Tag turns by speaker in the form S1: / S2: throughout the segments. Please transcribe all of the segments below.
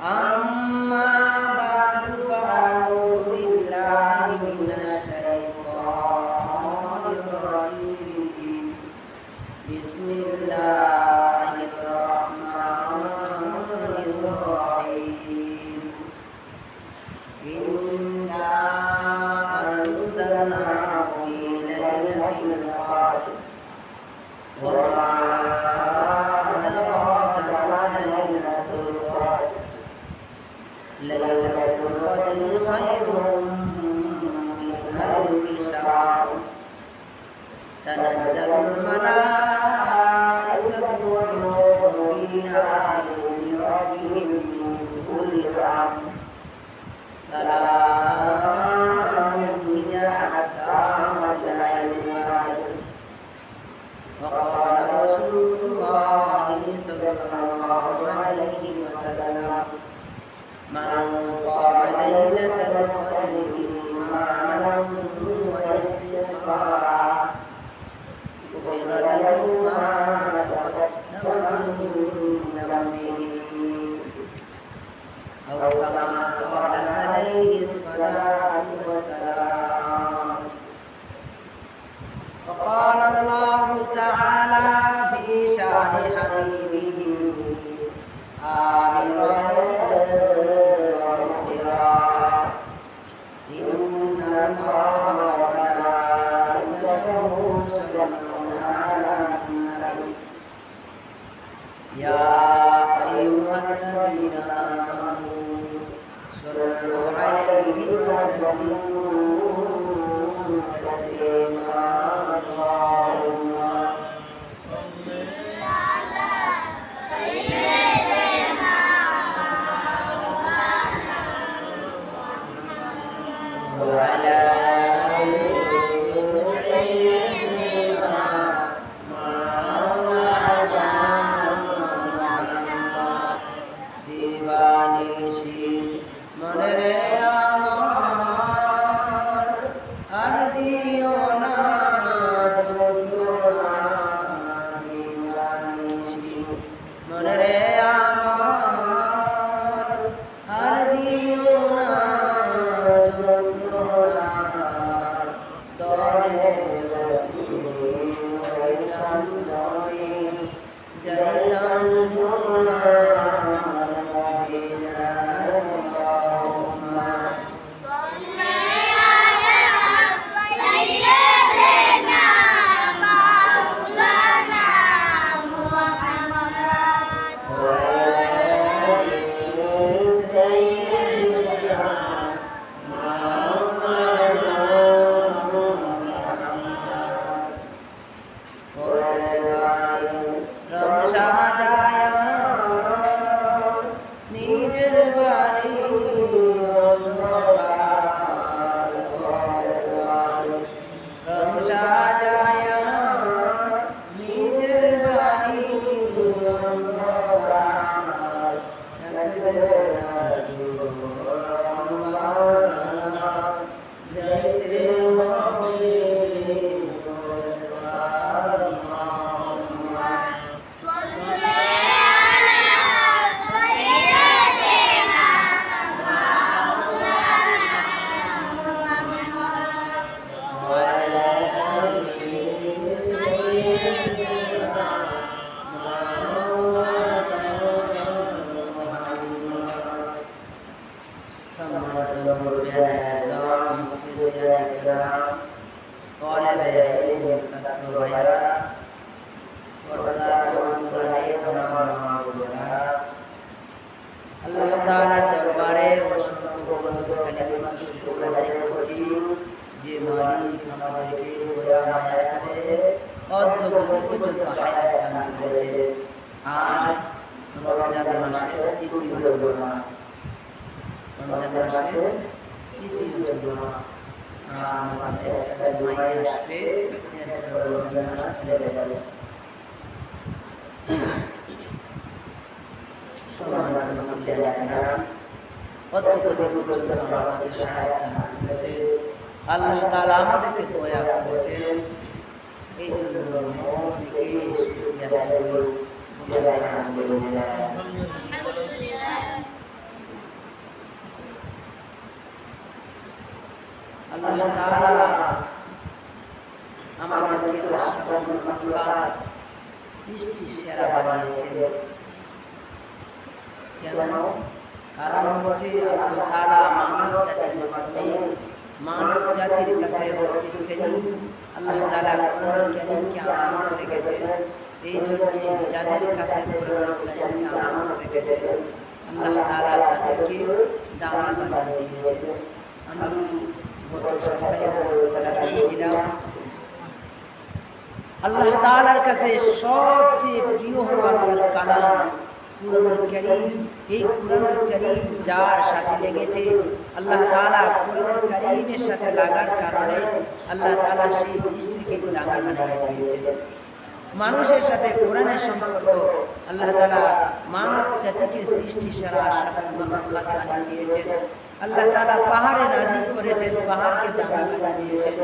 S1: 啊。وقال رسول الله صلى الله عليه وسلم من قام ليلة القدر إيمانا واحتسابا غفر له ما تقدم من ذنبه أو كما قال عليه الصلاة والسلام وقال الله تعالى في شأن حبيبه آمرا مخبرا إن الله وملائكته يصلون على النبي يا أيها الذين آمنوا صلوا عليه وسلموا পর্যন্ত হায়াত দান করেছে আজ রমজান তৃতীয় জুমা রমজান তৃতীয় জুমা আমাদের আল্লাহ আমাদেরকে দয়া করেছেন। সৃষ্টি সেরা বানিয়েছেন কেন কারণ হচ্ছে আল্লাহ মানব জাতির মাধ্যমে মানব জাতির কাছে রব্বুল আল্লাহ তাআলা কোরআন কারীমকে আমানত রেখেছেন এই জন্য যাদের কাছে কোরআন কারীমকে আমানত রেখেছেন আল্লাহ তাআলা তাদেরকে দামি বানিয়ে দিয়েছেন আমি গত সপ্তাহে কথাটা বলেছিলাম, আল্লাহ তাআলার কাছে সবচেয়ে প্রিয় হলো আল্লাহর কালাম। কুরআনুল কারীম, এই কুরআনুল কারীম যার সাথে লেগেছে, আল্লাহ তাআলা কুরআনুল কারীমের সাথে লাগার কারণে আল্লাহ তাআলা সেই জিনিসটাকে দামি বানিয়ে দিয়েছেন। মানুষের সাথে কোরআনের সম্পর্ক, আল্লাহ তাআলা মানব জাতিকে সৃষ্টি সারা আশরাফুল মাখলুকাত বানিয়ে দিয়েছেন। আল্লাহ তাআলা পাহাড়ে নাজিল করেছেন, পাহাড়কে দামি বানিয়ে দিয়েছেন।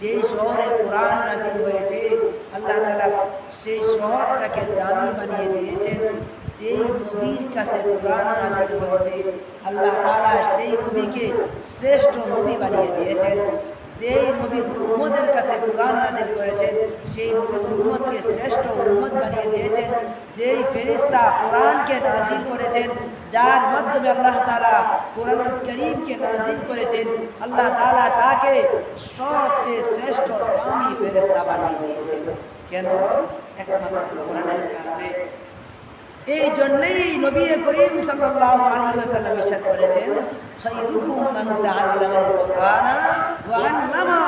S1: যেই শহরে কোরআন নাজিল হয়েছে, আল্লাহ তাআলা সেই শহরটাকে দামি বানিয়ে দিয়েছেন। যেই নবীর কাছে কোরআন নাজিল হয়েছে, আল্লাহ তাআলা সেই নবীকে শ্রেষ্ঠ নবী বানিয়ে দিয়েছেন। যেই নবীর উম্মদের কাছে কোরআন নাজিল করেছেন সেই নবীর উম্মতকে শ্রেষ্ঠ উম্মত বানিয়ে দিয়েছেন। যেই ফেরিস্তা কোরআনকে নাজিল করেছেন, যার মাধ্যমে আল্লাহ তাআলা কোরআনুল করিমকে নাজিল করেছেন, আল্লাহ তাআলা তাকে সবচেয়ে শ্রেষ্ঠ দামি ফেরেশতা বানিয়ে দিয়েছেন। কেন? একমাত্র কোরআনের কারণে। এই জন্যই নবী করিম সাল্লাল্লাহু আলাইহি ওয়াসাল্লাম ইরশাদ করেছেন। কুরআনা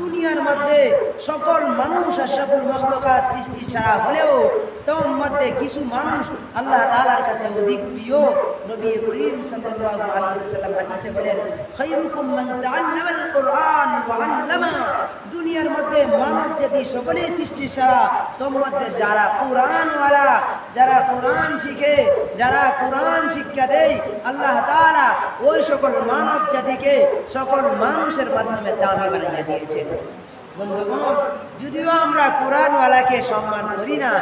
S1: দুনিয়ার মধ্যে সকল মানুষ আশরাফুল মাখলুকাত সৃষ্টি ছাড়া হলেও তোর মধ্যে কিছু মানুষ আল্লাহ তাআলার কাছে অধিক প্রিয়। নবী করিম কুরআন দুনিয়ার মধ্যে মানব জাতি সকলেই সৃষ্টি ছাড়া তোর মধ্যে যারা কোরআনওয়ালা, যারা কোরআন শিখে, যারা কোরআন শিক্ষা দেয়, আল্লাহ তাআলা ওই সকল মানব জাতিকে সকল মানুষের মাধ্যমে দামি বানিয়ে দিয়েছেন। বন্ধুগণ, যদিও আমরা কোরআনওয়ালাকে সম্মান করি না,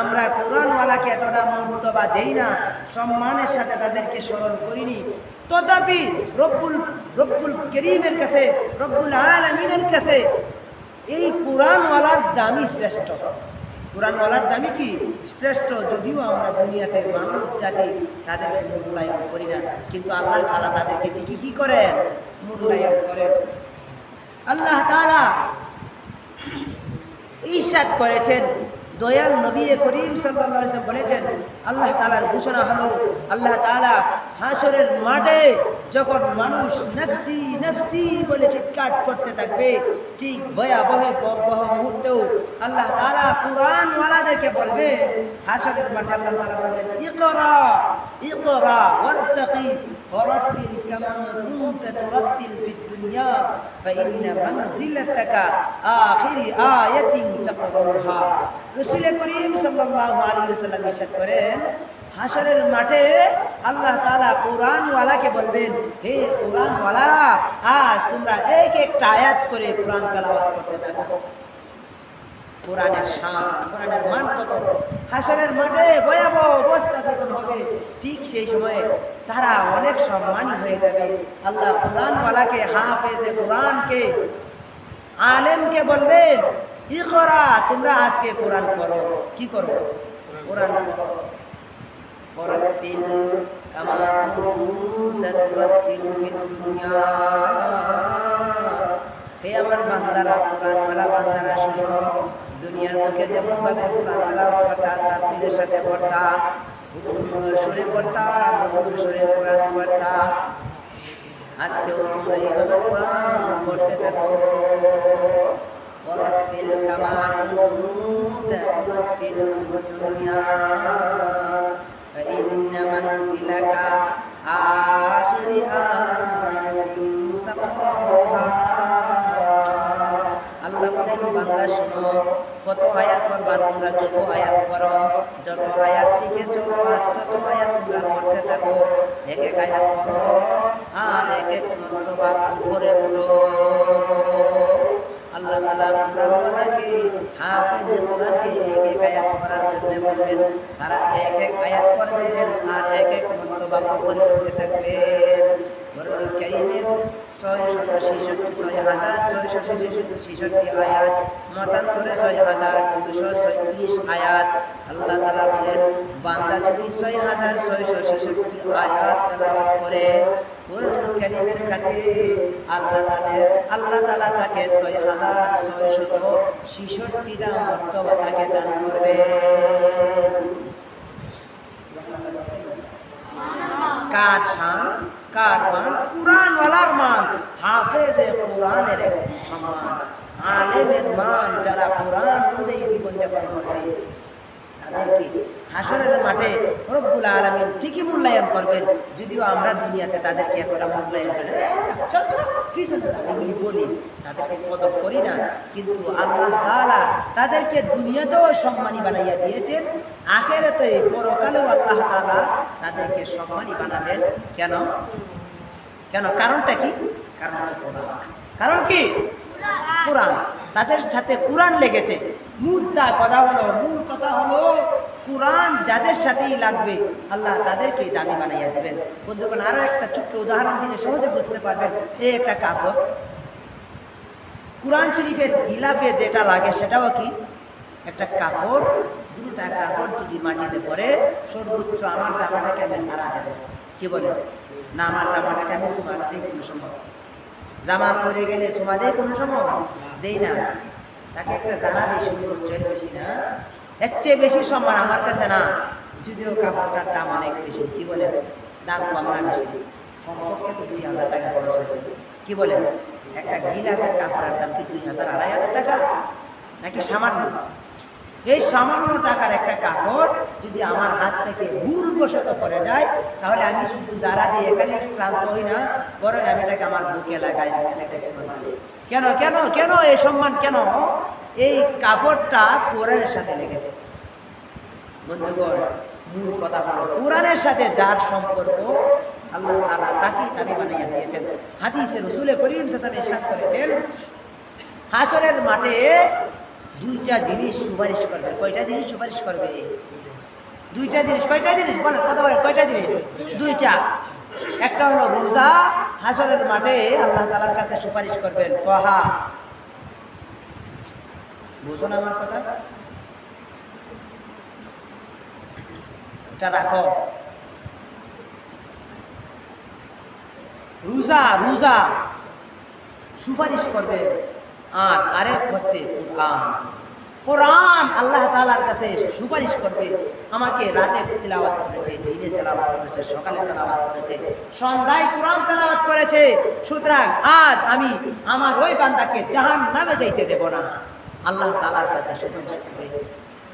S1: আমরা কোরআনওয়ালাকে এতটা মর্তবা দেই না, সম্মানের সাথে তাদেরকে স্মরণ করিনি, তথাপি রব্বুল রব্বুল করিমের কাছে, রব্বুল আলমিনের কাছে এই কোরআনওয়ালার দামই শ্রেষ্ঠ কোরআনওয়ালার দামি কি? শ্রেষ্ঠ, যদিও আমরা দুনিয়াতে মানুষ, জাতি, তাদেরকে মূল্যায়ন করি না। কিন্তু আল্লাহ তালা তাদেরকে ঠিকই কী করেন? মূল্যায়ন করেন। আল্লাহ তালা ঈর্ষাদ করেছেন। দয়াল নবী করিম সাল্লাম বলেছেন, আল্লাহ তালার ঘোষণা হলো, আল্লাহ তালা হাসরের মাঠে যখন মানুষ নফসি নফসি বলে চিৎকার করতে থাকবে, ঠিক ভয়াবহ বহ মুহূর্তেও আল্লাহ তালা পুরাণওয়ালাদেরকে বলবে হাসরের মাঠে আল্লাহ তালা বলবেন, ইকরা ইকরা ওয়ারতাকি ورتل كما كنت ترتل في الدنيا فإن منزلتك آخر آية تقرأها রসুল করিম সাল্লাল্লাহু আলাইহি ওয়াসাল্লাম ইরশাদ করেন হাসরের মাঠে আল্লাহ তাআলা কোরআনওয়ালাকে বলবেন হে কোরআনওয়ালা আজ তোমরা এক একটা আয়াত করে কোরআন তেলাওয়াত করতে থাকো কোরআনের শান কোরআনের মান কত হাসরের মাঠে ভয়াবহ অবস্থা যখন হবে ঠিক সেই সময়ে তারা অনেক সম্মানী হয়ে যাবে আল্লাহ কোরআনওয়ালাকে হাফেজে কোরআনকে আলেমকে বলবেন ই করা তোমরা আজকে কোরআন করো কি করো কোরআন করো ورتل كما كنت ترتل في الدنيا হে আমার বান্দারা কোরআনওয়ালা বান্দারা শোনো দুনিয়ার মুখে যেমন ভাবে কোরআন তেলাওয়াত করতা তার দিনের সাথে পড়তা সুন্দর সুরে পড়তা মধুর সুরে কোরআন পড়তা আজকেও তোমরা এইভাবে কোরআন পড়তে থাকো ورتل كما كنت ترتل في الدنيا فإن منزلك آخر آية تقرأها আল্লাহ বান্দা শোনো। কত আয়াত করবা তোমরা? যত আয়াত করো যত আয়াত শিখেছো, আজ তত আয়াত তোমরা করতে থাকো। এক এক আয়াত করো আর এক এক মন্তবা উপরে উঠো। আল্লাহ তাআলা কোরআনকে হাফেজে কোরআনকে এক এক আয়াত করার জন্য বলবেন। তারা এক এক আয়াত করবেন আর এক এক মন্তবা উপরে উঠতে থাকবেন। কারীমের ছয় হাজার ছয়শো ছেষট্টি আয়াত, মতান্তরে ছয় হাজার দুশো ছয়ত্রিশ আয়াত। আল্লাহ তালা বলেন ছয় হাজার ছয়শো ছেষট্টি আয়াত করে কোরআন আল্লাহ তালে আল্লাহ তালা তাকে ছয় হাজার ছয়শত ছেষট্টিটা মর্তবা তাকে দান করবে। কার শান? কার মান? কোরআনওয়ালার মান। হাফেজে কোরআনের সম্মান আলেমের মান যারা কোরআন অনুযায়ী জীবনযাপন করবে তাদেরকে হাসরের মাঠে রব্বুল আলমিন ঠিকই মূল্যায়ন করবেন। যদিও আমরা দুনিয়াতে তাদেরকে এতটা মূল্যায়ন করে চল চল, পিছনে এগুলি বলি। তাদেরকে কদর করি না। কিন্তু আল্লাহ তাআলা তাদেরকে দুনিয়াতেও সম্মানী বানাইয়া দিয়েছেন। আখেরাতে পরকালেও আল্লাহ তাআলা তাদেরকে সম্মানী বানাবেন। কেন? কেন? কারণটা কি? কারণ হচ্ছে কোরআন। কারণ কি? কোরআন। তাদের সাথে কোরআন লেগেছে। মুদ্রা কথা হলো, মূল কথা হলো, কোরআন যাদের সাথেই লাগবে, আল্লাহ তাদেরকেই দামি বানাইয়া দেবেন। বন্ধুগণ আরও একটা ছোট্ট উদাহরণ দিলে সহজে বুঝতে পারবেন। এই একটা কাপড়। কোরআন শরীফের গিলাফে যেটা লাগে, সেটাও কি? একটা কাপড়, দুটা কাপড় যদি মাটিতে পরে, সর্বোচ্চ আমার জামাটাকে আমি সারা দেবো। কি বলেন না, আমার জামাটাকে আমি সুমা দিই কোনো সম্ভব জামা পরে গেলে সুমা দেয় কোনো সম্ভব দেই না। তাকে একটা জানা দিই সর্বোচ্চ বেশি না। এর চেয়ে বেশি সম্মান আমার কাছে না। যদিও কাপড়টার দাম অনেক বেশি, কি বলেন দাম কম না বেশি। দুই হাজার টাকা খরচ হয়েছে। কি বলেন একটা গিলাপের কাপড়ের দাম কি দুই হাজার, আড়াই হাজার টাকা? নাকি সামান্য? এই সামান্য টাকার একটা কাপড় যদি আমার হাত থেকে ভুলবশত পড়ে যায়, তাহলে আমি শুধু যারা দিয়ে এখানে ক্লান্ত হই না, বরং আমি এটাকে আমার বুকে লাগাই। কেন কেন কেন এই সম্মান, কেন? এই কাপড়টা কোরআনের সাথে লেগেছে। বন্ধুগণ, মূল কথা হলো কোরআনের সাথে যার সম্পর্ক, আল্লাহ তাআলা তাকে দাবি বানাইয়া দিয়েছেন। হাদিসে রসুলে করিম সাসাম ইরশাদ করেছেন, হাসরের মাঠে দুইটা জিনিস সুপারিশ করবে। কয়টা জিনিস সুপারিশ করবে? দুইটা জিনিস, কয়টা জিনিস? বলেন, কথা বলেন, কয়টা জিনিস? দুইটা। একটা হলো রোজা, হাসরের মাঠে আল্লাহ তালার কাছে সুপারিশ করবেন, তহা। বুঝুন আমার কথা? এটা রাখো। রোজা রোজা। সুপারিশ করবে। আর আরেক হচ্ছে কোরআন। কোরআন আল্লাহ তালার কাছে সুপারিশ করবে। আমাকে রাতে তেলাওয়াত করেছে, দিনে তেলাওয়াত করেছে, সকালে তেলাওয়াত করেছে, সন্ধ্যায় কোরআন তেলাওয়াত করেছে। সুতরাং আজ আমি আমার ওই বান্দাকে জাহান নামে যাইতে দেব না। আল্লাহ তালার কাছে সুপারিশ করবে।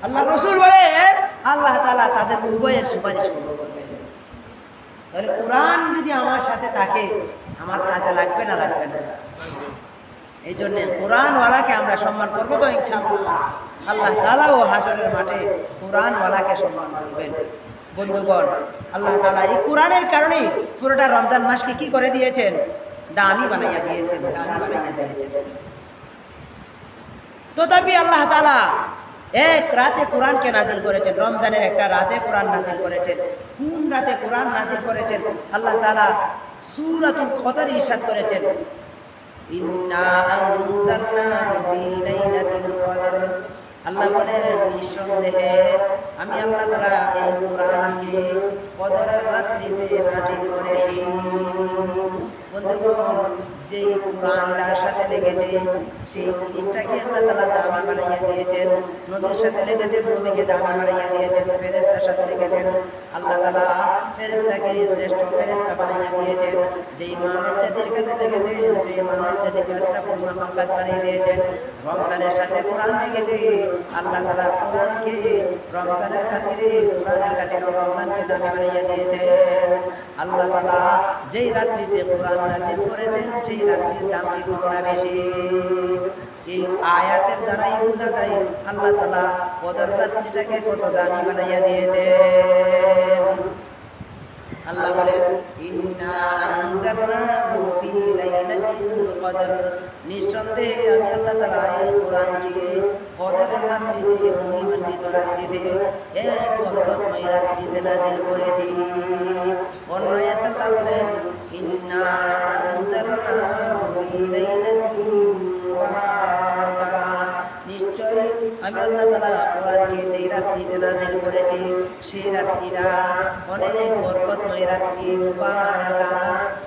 S1: আল্লাহ রসুল বলেন, আল্লাহ তালা তাদের উভয়ের সুপারিশ করবেন তাহলে কোরআন যদি আমার সাথে থাকে, আমার কাজে লাগবে না লাগবে না? এই জন্যে কোরআনওয়ালাকে আমরা সম্মান করব তো ইনশাআল্লাহ। আল্লাহ তালা ও হাসরের মাঠে কোরআনওয়ালাকে সম্মান করবেন। বন্ধুগণ, আল্লাহ তালা এই কোরআনের কারণেই পুরোটা রমজান মাসকে কি করে দিয়েছেন? দামি বানাইয়া দিয়েছেন, দামি বানাইয়া দিয়েছেন। তথাপি আল্লাহ তালা এক রাতে কোরআনকে নাজিল করেছেন, রমজানের একটা রাতে কোরআন নাজিল করেছেন, কোন রাতে কোরআন নাজিল করেছেন? আল্লাহ তালা সুরাতুল কদর ইরশাদ করেছেন। আল্লাহ বলেন, নিঃসন্দেহে আমি আল্লাহ তাআলা এই কোরআনকে কদরের রাত্রিতে নাজিল করেছি। বন্ধুগণ, যেই কোরআন যার সাথে লেগেছে, সেই জিনিসটাকে আল্লাহ তাআলা দামি বানাইয়া দিয়েছেন। নবীর সাথে লেগেছে নবীকে দামি বানাইয়া দিয়েছেন, ফেরেশতার সাথে লেগেছেন আল্লাহ তাআলা ফেরেশতাকে শ্রেষ্ঠ ফেরেশতা বানাইয়া দিয়েছেন। যেই মানব জাতির কাছে লেগেছে যেই মানব জাতিকে আশরাফুল মাখলুকাত বানিয়ে দিয়েছেন। রমজানের সাথে কোরআন লেগেছে আল্লাহ তাআলা কোরআনকে রমজানের খাতিরে, কোরআনের খাতিরে রমজানকে দামি বানাইয়া দিয়েছেন। আল্লাহ তাআলা যেই রাত্রিতে কোরআন নাজিল করেছেন, সেই রাত্রির দাম কি কম না বেশি? এই আয়াতের দ্বারাই বোঝা যায় আল্লাহ তালা কদর রাত্রিটাকে কত দামি বানাইয়া দিয়েছে আল্লাহ বলে ইন্না নিঃসন্দেহে আমি আল্লাহ তালা এই কোরআনকে কদরের রাত্রিতে, মহিমান্বিত রাত্রিতে, এক বরকতময় রাত্রিতে নাজিল করেছি। অন্য আয়াত বলেন, ইন্না আল্লাহ তালা কোরআনকে যেই রাত্রিতে নাজিল করেছি, সেই রাত্রিটা অনেক বরকতময় রাত্রি, মুবারাকা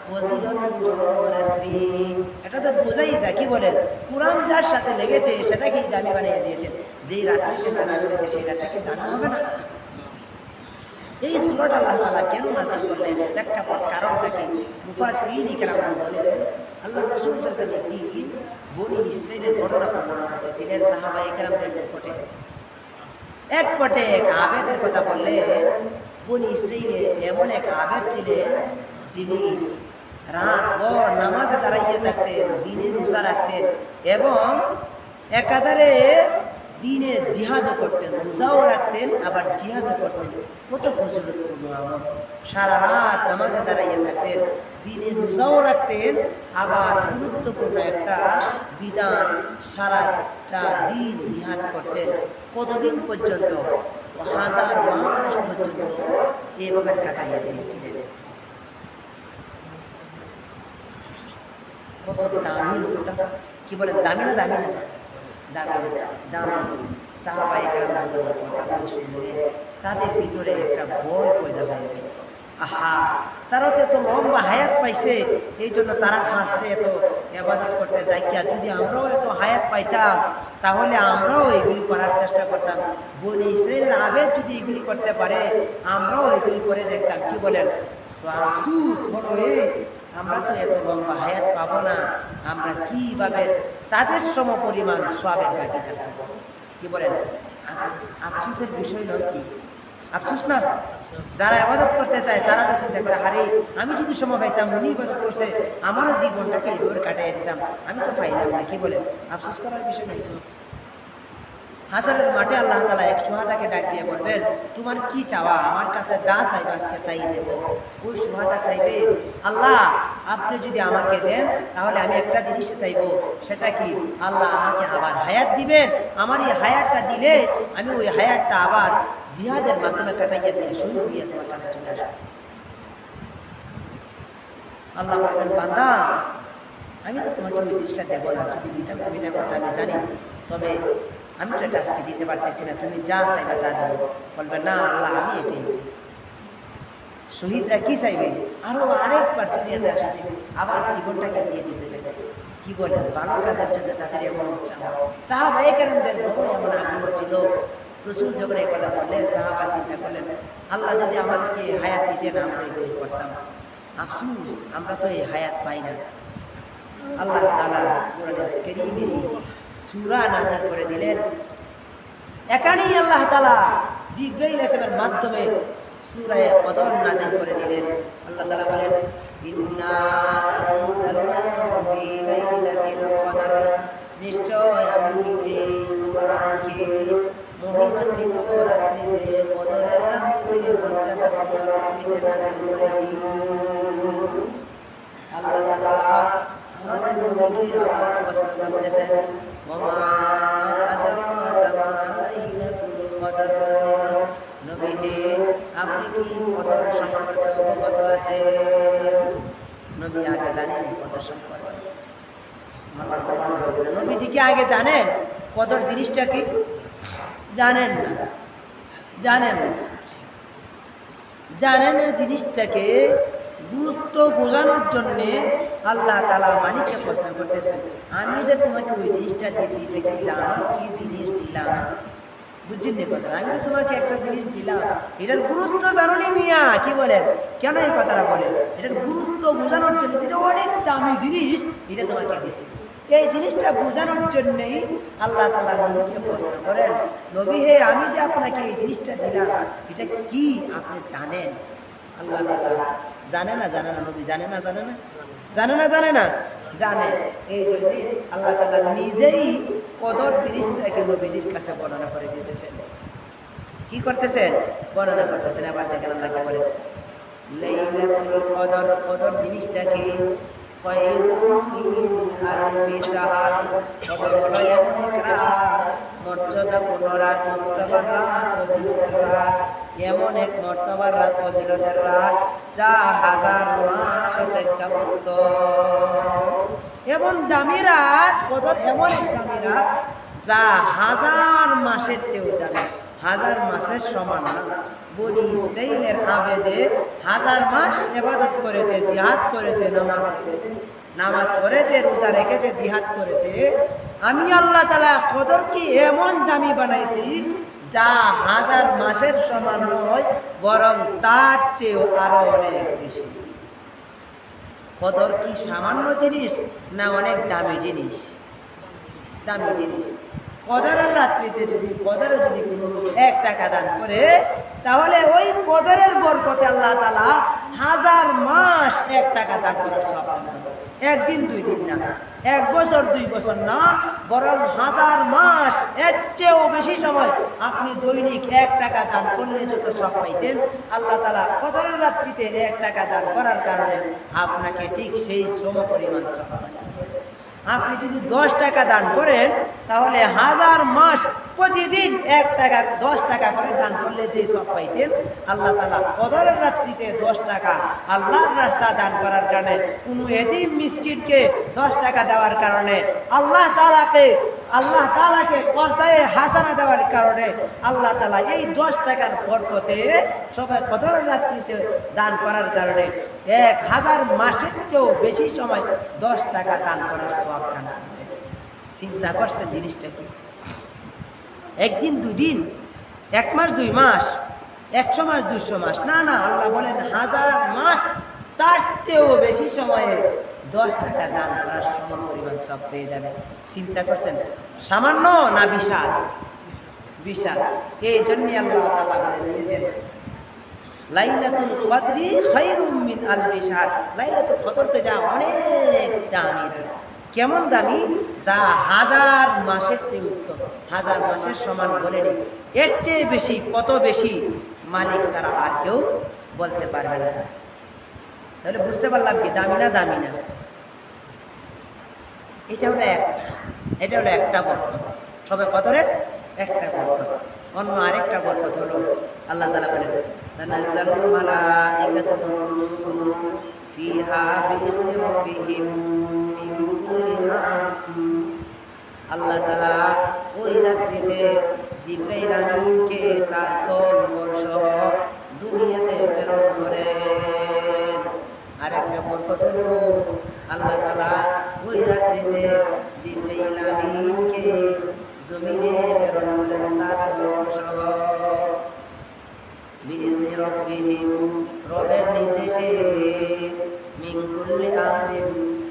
S1: ফজিলতপূর্ণ রাত্রি। এটা তো বোঝাই যায়, কি বলেন? কোরআন যার সাথে লেগেছে, সেটাকেই দামি বানিয়ে দিয়েছেন যেই রাত্রিতে নাজিল করেছে, সেই রাতটা কি দামি হবে না। এই সুরাটা আল্লাহ তালা কেন নাজিল করলেন? প্রেক্ষাপট কারণটা কি? মুফাসিরিন কেরাম বলেন। আল্লাহ রসুল বনি ইসরাইলের ঘটনা বর্ণনা করতেছিলেন সাহাবা একরামদের নিকটে এক পটে এক আবেদের কথা বললে বনি ইসরাইলের এমন এক আবেদ ছিলেন যিনি রাত ভর নামাজে দাঁড়াইয়ে থাকতেন, দিনে রোজা রাখতেন এবং একাধারে দিনে জিহাদও করতেন, রোজাও রাখতেন, আবার জিহাদও করতেন। কত ফসলতপূর্ণ আমল সারা রাত নামাজে দাঁড়াইয়ে থাকতেন, দিনে রোজাও রাখতেন, আবার গুরুত্বপূর্ণ একটা বিধান সারাটা দিন জিহাদ করতেন। কতদিন পর্যন্ত? হাজার মাস পর্যন্ত এভাবে কাটাইয়া দিয়েছিলেন। কত দামি লোকটা। কি বলে, দামি না দামি না? তাদের ভিতরে একটা ভয় পয়দা হয়ে গেল। আহা, তারা তো এত লম্বা হায়াত পাইছে এই জন্য তারা পারছে এত এবাদত করতে যাইয়া যদি আমরাও এত হায়াত পাইতাম, তাহলে আমরাও এগুলি করার চেষ্টা করতাম। বলি ইসরায়েলের আবেগ যদি এগুলি করতে পারে, আমরাও এগুলি করে দেখতাম। কি বলেন? আমরা তো এত লম্বা হায়াত পাবো না, আমরা কীভাবে তাদের সম পরিমাণ সবের বাকি থাকব কি বলেন? আফসুসের বিষয় নয় কি? আফসুস না? যারা আবাদত করতে চায়, তারা তো চিন্তা করে হারে আমি যদি সময় পাইতাম, উনি ইবাদত করছে, আমারও জীবনটাকে এইভাবে কাটিয়ে দিতাম, আমি তো পাইলাম না। কি বলেন? আফসোস করার বিষয় নাই। হাসরের মাঠে আল্লাহ তালা এক সুহাদাকে ডাক দিয়ে বলবেন, তোমার কি চাওয়া? আমার কাছে যা চাইবে আজকে তাই দেব। ওই সুহাদা চাইবে, আল্লাহ, আপনি যদি আমাকে দেন, তাহলে আমি একটা জিনিসে চাইব। সেটা কি? আল্লাহ আমাকে আবার হায়াত দিবেন। আমার এই হায়াতটা দিলে আমি ওই হায়াতটা আবার জিহাদের মাধ্যমে কাটাইয়া দিয়ে শহীদ হইয়া তোমার কাছে চলে আসব। আল্লাহ বলবেন, বান্দা, আমি তো তোমাকে ওই জিনিসটা দেবো না। যদি দিতাম, তুমি এটা করতে আমি জানি। তবে আমি তো এটা আজকে দিতে পারতেছি না, তুমি যা চাইবে তা দেবো বলবে, না আল্লাহ, আমি এটাই চাই। শহীদরা কি চাইবে? আরও আরেকবার দুনিয়াতে আসবে আবার জীবনটাকে দিয়ে দিতে চাইবে। কি বলেন, ভালো কাজের জন্য তাদের এমন উৎসাহ। সাহাবা একরামদের বড় এমন আগ্রহ ছিল। রসুল যখন এই কথা বললেন, সাহাবা চিন্তা করলেন, আল্লাহ যদি আমাদেরকে হায়াত দিতেন, আমরা এগুলি করতাম। আফসুস, আমরা তো এই হায়াত পাই না। আল্লাহ তালা কেরিমেরই সুরা নাজির করে দিলেন। এখানেই আল্লাহ তালা জিব্রাইল ইসলামের মাধ্যমে সুরায় কদর নাজির করে দিলেন। আল্লাহ তালা বলেন নিশ্চয় আমি রাত্রিতে রাত্রিতে রাত্রিতে আল্লাহ তাআলা আমাদের নবীকে আবার প্রশ্ন করতেছেন ওমা আদরাকা মা লাইলাতুল কদর নবী হে আপনি কি কদর সম্পর্কে অবগত আছেন? নবী আগে জানেন কদর সম্পর্কে। নবীজি কি আগে জানেন? কদর জিনিসটা কি? জানেন না। জানেন না। জানেন না জিনিসটাকে গুরুত্ব বোঝানোর জন্যে আল্লাহ তালা মালিককে প্রশ্ন করতেছেন, আমি যে তোমাকে ওই জিনিসটা দিয়েছি, এটা কি জানো? কি জিনিস দিলাম? বুঝছেন নি কথা আমি তো তোমাকে একটা জিনিস দিলাম। এটার গুরুত্ব জানো নি মিয়া? কি বলেন? কেন এই কথাটা বলেন? এটার গুরুত্ব বোঝানোর জন্য যেটা অনেক দামি জিনিস, এটা তোমাকে দিছি এই জিনিসটা বোঝানোর জন্যই আল্লাহ তালা নবীকে প্রশ্ন করেন, নবী হে, আমি যে আপনাকে এই জিনিসটা দিলাম, এটা কি আপনি জানেন? আল্লাহ জানে না জানে না নবী, জানে না জানে না? জানে না জানে না? জানে। এই জন্যই আল্লাহ তালা নিজেই কদর জিনিসটাকে নবীজির কাছে বর্ণনা করে দিতেছেন। কি করতেছেন? বর্ণনা করতেছেন। আবার দেখেন আল্লাহ কি বলেন কদর কদর জিনিসটা এমন এক রাত ফজিলতের রাত এমন এক মর্তবার রাত ফজিলতের রাত যা হাজার মাস অপেক্ষা এমন দামি রাত কদর, এমন এক দামি রাত, যা হাজার মাসের চেয়েও দামি। হাজার মাসের সমান না। বলি ইসরাইলের আবেদে হাজার মাস এবাদত করেছে, জিহাদ করেছে, নামাজ পড়েছে। নামাজ পড়েছে, রোজা রেখেছে, জিহাদ করেছে। আমি আল্লাহ তালা কদর কি এমন দামি বানাইছি, যা হাজার মাসের সমান নয়, বরং তার চেয়েও আরও অনেক বেশি। কদর কি সামান্য জিনিস না অনেক দামি জিনিস? দামি জিনিস। কদরের রাত্রিতে যদি, কদরে যদি কোনো এক টাকা দান করে, তাহলে ওই কদরের বরকতে আল্লাহ তালা হাজার মাস এক টাকা দান করার সব দান একদিন, দুই দিন না। এক বছর, দুই বছর না, বরং হাজার মাস এর চেয়েও বেশি সময় আপনি দৈনিক এক টাকা দান করলে যত সব পাইতেন, আল্লাহ তালা কদরের রাত্রিতে এক টাকা দান করার কারণে আপনাকে ঠিক সেই সম পরিমাণ সব দান করবেন। আপনি যদি দশ টাকা দান করেন, তাহলে হাজার মাস প্রতিদিন এক টাকা, দশ টাকা করে দান করলে যে সব পাইতেন, আল্লাহ তালা কদরের রাত্রিতে দশ টাকা আল্লাহর রাস্তা দান করার কারণে কোনো এদিন মিসকিনকে দশ টাকা দেওয়ার কারণে আল্লাহ তালাকে আল্লাহ তালাকে পর্যায়ে হাসানা দেওয়ার কারণে আল্লাহ তালা এই দশ টাকার বরকতে সবাই কদরের রাত্রিতে দান করার কারণে এক হাজার মাসের চেয়েও বেশি সময় দশ টাকা দান করার সব দান করবে চিন্তা করছেন জিনিসটা কি? একদিন, দুদিন, এক মাস, দুই মাস, একশো মাস, দুশো মাস? না না, আল্লাহ বলেন হাজার মাস তার চেয়েও বেশি সময়ে দশ টাকা দান করার সম পরিমাণ সব পেয়ে যাবে চিন্তা করছেন, সামান্য না বিশাল? বিশাল। এই জন্যই আল্লাহ তাআলা বলে দিয়েছেন, লাইলাতুল কদরি খায়রুম মিন আলফি শাহর লাইলাতুল কদর তো এটা অনেক দামি রাত কেমন দামি? যা হাজার মাসের চেয়ে উত্তম। হাজার মাসের সমান বলেনি এর চেয়ে বেশি, কত বেশি? মালিক ছাড়া আর কেউ বলতে পারবে না। তাহলে বুঝতে পারলাম কি দামি না দামি না? এটা হলো একটা। এটা হলো একটা বরকত। সবে কদরের একটা বরকত। অন্য আরেকটা বরকত হলো আল্লাহ তালা বলেন বিইذনি রাব্বিহিম মিন আল্লাহ তালা ওই রাত্রিতে জিব্রাইল আমিনকে তার দল সহ দুনিয়াতে প্রেরণ করেন। আরেকটা বরকত হলো আল্লাহ তালা ওই জমিনে প্রেরণ করেন তার দল সহ বিইذনি রাব্বিহিম, রবের নির্দেশে মিন কুল্লি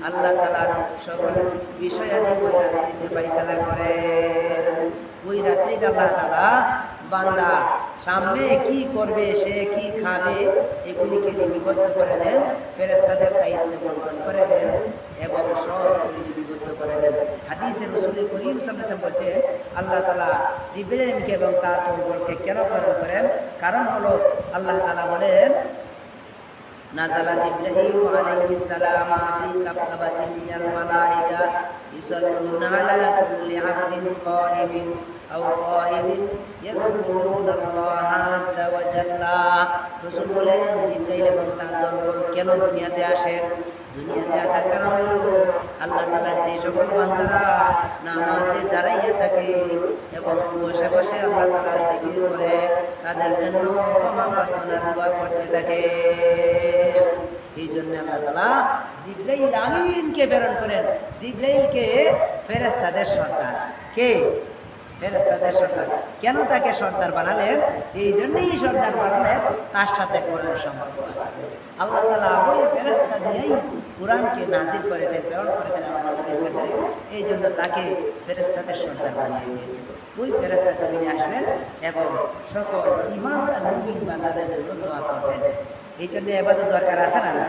S1: আল্লাহ তাআলার সকল বিষয়াদি ওই রাত্রিতে ফয়সালা আল্লাহ তাআলা বান্দা সামনে কি করবে, সে কি খাবে, এগুলিকে লিপিবদ্ধ করে দেন ফেরেস্তাদের দায়িত্ব বন্টন করে দেন এবং সবগুলি লিপিবদ্ধ করে দেন। হাদিসে রসুল করিম সামনে বলছে আল্লাহ তালা জিব্রাহিমকে এবং তার তরবরকে কেন প্রেরণ করেন। কারণ হলো, আল্লাহ তালা বলেন নাজালা জিব্রাহিম আলাইহিস সালাম ফি মিনাল ইসাল্লুনা আলা কুল্লি আবদিন أو قائد يذكرون الله عز وجل রসুল বলেন জিব্রাইল এবং তার দলবল কেন দুনিয়াতে আসেন দুনিয়াতে আসার কারণ হইল আল্লাহ তালার যে সকল বান্দারা নামাজে দাঁড়াইয়া থাকে এবং বসে বসে আল্লাহ তালার জিকির করে তাদের জন্য ক্ষমা প্রার্থনার দোয়া করতে থাকে এই জন্য আল্লাহ তালা জিব্রাইল আমিনকে প্রেরণ করেন জিব্রাইলকে ফেরেস্তাদের সর্দার কে ফেরেস্তাদের সর্দার কেন তাকে সর্দার বানালেন? এই জন্যই সর্দার বানালেন, তার সাথে কোরআন সম্পর্ক আছে। আল্লাহ তালা ওই ফেরেস্তা দিয়েই কোরআনকে নাজির করেছেন, প্রেরণ করেছেন আমাদের নবীর কাছে। এই জন্য তাকে ফেরেস্তাদের সর্দার বানিয়ে দিয়েছেন ওই ফেরেস্তা জমিনে আসবেন এবং সকল ইমানদার মুমিন বান্দাদের জন্য দোয়া করবেন। এই জন্য এবাদত দরকার আছে না না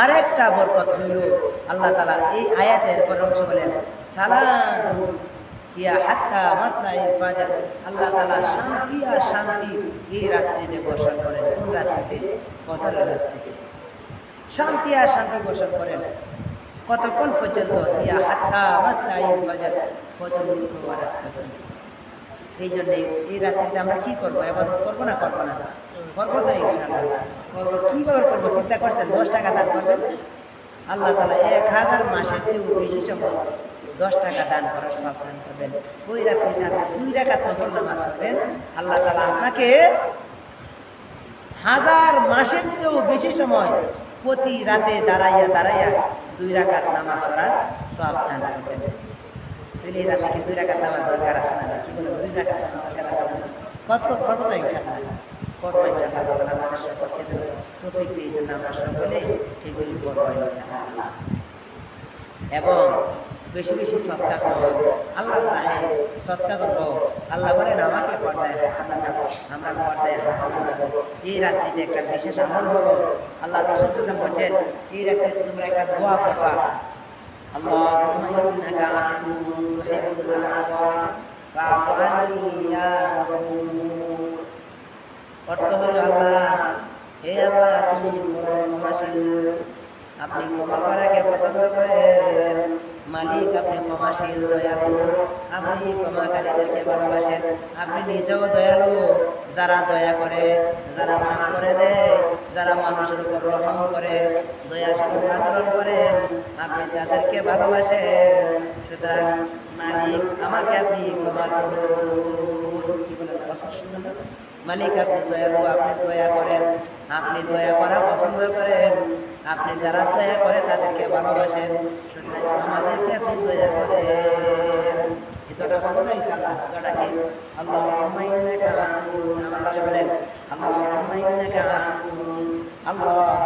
S1: আরেকটা বরকত হইল। আল্লাহ তালা এই আয়াতের পর অংশ বলেন, সালাম ইয়া হাত্তা ফাজর। আল্লাহ তালা শান্তি আর শান্তি এই রাত্রিতে বর্ষণ করেন। কোন রাত্রিতে? কদরের রাত্রিতে। শান্তি আর শান্তি পোষণ করেন। কতক্ষণ পর্যন্ত? ইয়া হাত্তা মাত্তা ইল ফাজার হওয়ার পর্যন্ত। এই জন্যে এই রাত্রিতে আমরা কি করব? আবাদত করব না করব না? করব তো ইনশাআল্লাহ। করব কীভাবে করব? চিন্তা করছেন? দশ টাকা দান করবেন আল্লাহ তালা এক হাজার মাসের চেয়েও বেশি সময় দশ টাকা দান করার সব দান করবেন। ওই রাত্রিতে আপনি দুই রাকাত নফল নামাজ পড়বেন। আল্লাহ তালা আপনাকে হাজার মাসের চেয়েও বেশি সময় প্রতি রাতে দাঁড়াইয়া দাঁড়াইয়া দুই রাকাত নামাজ পড়ার সব দান করবেন। দুই রাকাত নামাজ দরকার আছে না কি বলে দুই রাকাত নামাজ দরকার আছে না কত আমাদের দিয়ে জন্য আমরা সকলে এবং বেশি বেশি সৎকা করব আল্লাহ রাহে সৎকা করব আল্লাহ বলেন আমাকে পর্যায়ে হাসানা দেবো আমরা পর্যায়ে হাসানা দেবো এই রাত্রিতে একটা বিশেষ আমল হলো আল্লাহ রসুল বলছেন এই রাত্রিতে তোমরা একটা দোয়া করবা اللهم إنك عفو تحب العفو فاعف عني يا غفور অর্থ হলো আল্লাহ হে আল্লাহ তুমি পরম ক্ষমাশীল আপনি ক্ষমা করাকে পছন্দ করেন মালিক, আপনি ক্ষমাশীল, দয়ালু। আপনি ক্ষমাকারীদেরকে ভালোবাসেন। আপনি নিজেও দয়ালু। যারা দয়া করে, যারা মাফ করে দেয়, যারা মানুষের উপর রহম করে দয়াশীল আচরণ করেন আপনি তাদেরকে ভালোবাসেন। সুতরাং মালিক, আমাকে আপনি ক্ষমা করুন। কি বলেন? কত সুন্দর? মালিক, আপনি দয়ালু আপনি দয়া করেন। আপনি দয়া করা পছন্দ করেন। আপনি যারা দয়া করে তাদেরকে ভালোবাসেন, সুতরাং আমাদেরকে আপনি দয়া করেন। এতটা আল্লাহ আমার লাগে বলেন? আল্লাহ আল্লাহ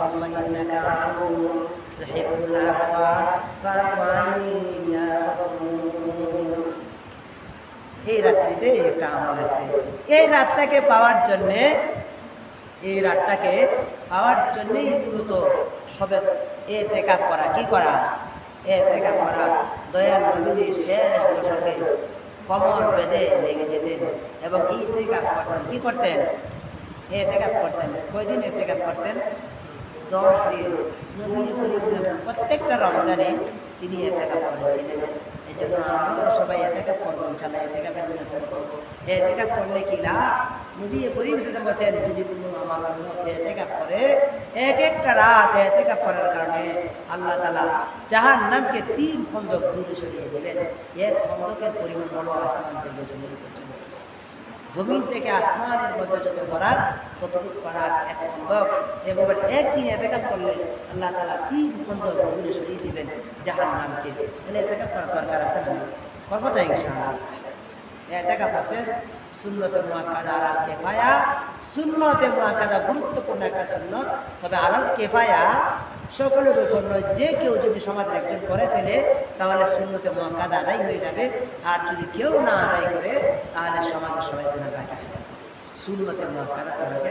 S1: এই রাত্রিতে একটা আমল আছে এই রাতটাকে পাওয়ার জন্যে, এই রাতটাকে পাওয়ার জন্যেই মূলত সবে এ তেকাপ করা। কি করা? এ তেকাপ করা। দয়াল নবীজির শেষ দশকে কমর বেঁধে লেগে যেতেন এবং এই তেকাপ করতেন। কী করতেন? এ তেকাপ করতেন। কয়দিন এ তেকাপ করতেন? দশ দিন। নবী সাল্লাম প্রত্যেকটা রমজানে তিনি এতেকাপ করেছিলেন। এই সবাই এতেকাপ করব ইনশাল্লাহ করলে কি লাভ নবী করিম বলছেন যদি আমার এতেকাপ করে এক একটা রাত এতেকাপ করার কারণে আল্লাহ তালা জাহান নামকে তিন খন্দক দূরে সরিয়ে দিলেন এক খন্দকের পরিমাণ হলো আসমান থেকে জমিন পর্যন্ত জমিন থেকে আসমানের মধ্যে যত করার ততটুকু করার এক খন্দক। এভাবে একদিন এতেকাপ করলে আল্লাহ তালা তিন খন্দক দূরে সরিয়ে দিবেন জাহান নামকে তাহলে এতেকাপ করার দরকার আছে না করব এতেকাপ হচ্ছে সুন্নতে মুআক্কাদা আলাল কেফায়া। সুন্নতে মুআক্কাদা গুরুত্বপূর্ণ একটা শূন্য তবে আলাল কেফায়া সকলের উপর নয়, যে কেউ যদি সমাজের একজন করে ফেলে, তাহলে শূন্যতে মহাকাদ আদায় হয়ে যাবে। আর যদি কেউ না আদায় করে, তাহলে সমাজের সবাই গুণাগার শূন্যতে মহাকাদা তোমাকে